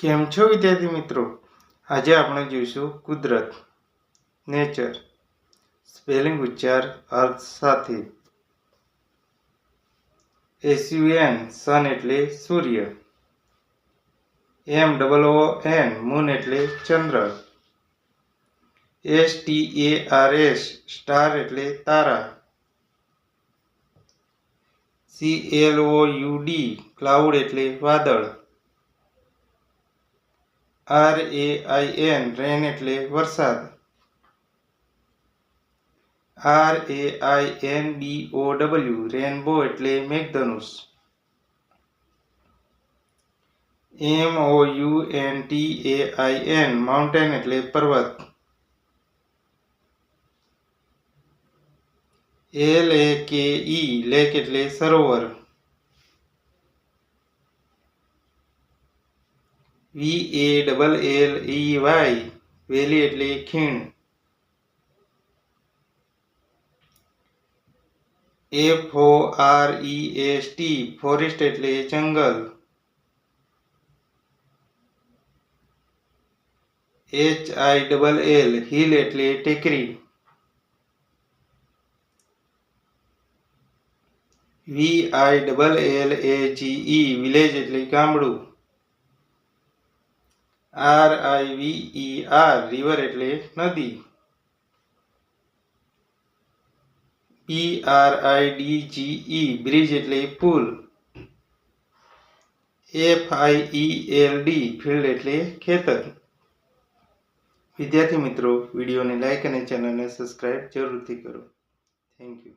કેમ છો વિદ્યાર્થી મિત્રો? આજે આપણે જોઈશું કુદરત, નેચર, સ્પેલિંગ ઉચ્ચાર, અર્થ સાથે. એસયુએન સન એટલે સૂર્ય. M double O N moon એટલે ચંદ્ર. S T A R S star એટલે તારા. C L O U D cloud એટલે વાદળ. R A I N rain એટલે વરસાદ. R A I N B O W rainbow એટલે મેઘધનુષ. M O U N T A I N mountain એટલે પર્વત. L A K E lake એટલે સરોવર. V A double L E Y valley એટલે ખીણ F O R E S T forest એટલે જંગલ H I double L hill એટલે ટેકરી V I double L A G E village એટલે ગામડું R I V E R river એટલે નદી P R I D G E bridge એટલે પુલ F I E L D field એટલે ખેતર વિદ્યાર્થી મિત્રો વિડીયોને લાઈક અને ચેનલને સબસ્ક્રાઇબ જરૂરથી કરો થેન્ક યુ